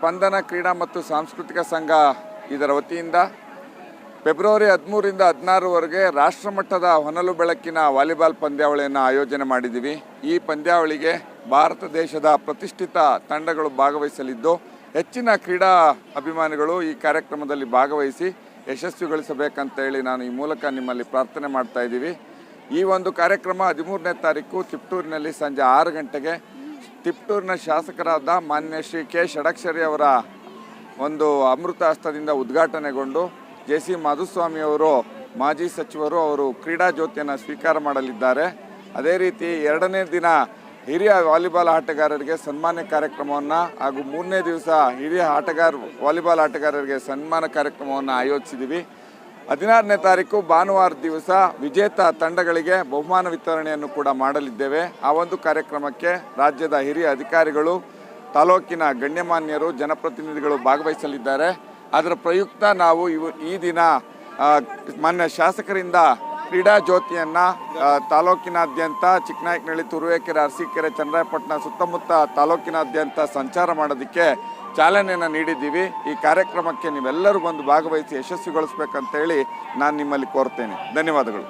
ಸ್ಪಂದನ ಕ್ರೀಡಾ ಮತ್ತು ಸಾಂಸ್ಕೃತಿಕ ಸಂಘ ಇದರ ವತಿಯಿಂದ ಫೆಬ್ರವರಿ ಹದಿಮೂರಿಂದ ಹದಿನಾರವರೆಗೆ ರಾಷ್ಟ್ರಮಟ್ಟದ ಹೊನಲು ಬೆಳಕಿನ ವಾಲಿಬಾಲ್ ಪಂದ್ಯಾವಳಿಯನ್ನು ಆಯೋಜನೆ ಮಾಡಿದ್ದೀವಿ. ಈ ಪಂದ್ಯಾವಳಿಗೆ ಭಾರತ ದೇಶದ ಪ್ರತಿಷ್ಠಿತ ತಂಡಗಳು ಭಾಗವಹಿಸಲಿದ್ದು, ಹೆಚ್ಚಿನ ಕ್ರೀಡಾ ಅಭಿಮಾನಿಗಳು ಈ ಕಾರ್ಯಕ್ರಮದಲ್ಲಿ ಭಾಗವಹಿಸಿ ಯಶಸ್ವಿಗೊಳಿಸಬೇಕಂತ ಹೇಳಿ ನಾನು ಈ ಮೂಲಕ ನಿಮ್ಮಲ್ಲಿ ಪ್ರಾರ್ಥನೆ ಮಾಡ್ತಾ ಇದ್ದೀವಿ. ಈ ಒಂದು ಕಾರ್ಯಕ್ರಮ ಹದಿಮೂರನೇ ತಾರೀಕು ತಿಪ್ಟೂರಿನಲ್ಲಿ ಸಂಜೆ ಆರು ಗಂಟೆಗೆ ತಿಪ್ಟೂರಿನ ಶಾಸಕರಾದ ಮಾನ್ಯ ಶ್ರೀ ಕೆ ಷಡಕ್ಷರಿ ಅವರ ಒಂದು ಅಮೃತ ಹಸ್ತದಿಂದ ಉದ್ಘಾಟನೆಗೊಂಡು ಜೆ ಸಿ ಮಾಧುಸ್ವಾಮಿ ಅವರು, ಮಾಜಿ ಸಚಿವರು ಅವರು ಕ್ರೀಡಾ ಜ್ಯೋತಿಯನ್ನು ಸ್ವೀಕಾರ ಮಾಡಲಿದ್ದಾರೆ. ಅದೇ ರೀತಿ ಎರಡನೇ ದಿನ ಹಿರಿಯ ವಾಲಿಬಾಲ್ ಆಟಗಾರರಿಗೆ ಸನ್ಮಾನ ಕಾರ್ಯಕ್ರಮವನ್ನು ಹಾಗೂ ಮೂರನೇ ದಿವಸ ಹಿರಿಯ ಆಟಗಾರ ವಾಲಿಬಾಲ್ ಆಟಗಾರರಿಗೆ ಸನ್ಮಾನ ಕಾರ್ಯಕ್ರಮವನ್ನು ಆಯೋಜಿಸಿದ್ದೀವಿ ಹದಿನಾರನೇ ತಾರೀಕು ಭಾನುವಾರ ದಿವಸ ವಿಜೇತ ತಂಡಗಳಿಗೆ ಬಹುಮಾನ ವಿತರಣೆಯನ್ನು ಕೂಡ ಮಾಡಲಿದ್ದೇವೆ. ಆ ಒಂದು ಕಾರ್ಯಕ್ರಮಕ್ಕೆ ರಾಜ್ಯದ ಹಿರಿಯ ಅಧಿಕಾರಿಗಳು, ತಾಲೂಕಿನ ಗಣ್ಯಮಾನ್ಯರು, ಜನಪ್ರತಿನಿಧಿಗಳು ಭಾಗವಹಿಸಲಿದ್ದಾರೆ. ಅದರ ಪ್ರಯುಕ್ತ ನಾವು ಈ ದಿನ ಮಾನ್ಯ ಶಾಸಕರಿಂದ ಕ್ರೀಡಾ ಜ್ಯೋತಿಯನ್ನು ತಾಲೂಕಿನಾದ್ಯಂತ ಚಿಕ್ಕನಾಯಕನಹಳ್ಳಿ, ತುರುವೇಕೆರೆ, ಅರಸೀಕೆರೆ, ಚನ್ನರಾಯಪಟ್ಟಣ ಸುತ್ತಮುತ್ತ ತಾಲೂಕಿನಾದ್ಯಂತ ಸಂಚಾರ ಮಾಡೋದಕ್ಕೆ ಚಾಲನೆಯನ್ನು ನೀಡಿದ್ದೀವಿ. ಈ ಕಾರ್ಯಕ್ರಮಕ್ಕೆ ನೀವೆಲ್ಲರೂ ಬಂದು ಭಾಗವಹಿಸಿ ಯಶಸ್ವಿಗೊಳಿಸ್ಬೇಕಂತೇಳಿ ನಾನು ನಿಮ್ಮಲ್ಲಿ ಕೋರ್ತೇನೆ. ಧನ್ಯವಾದಗಳು.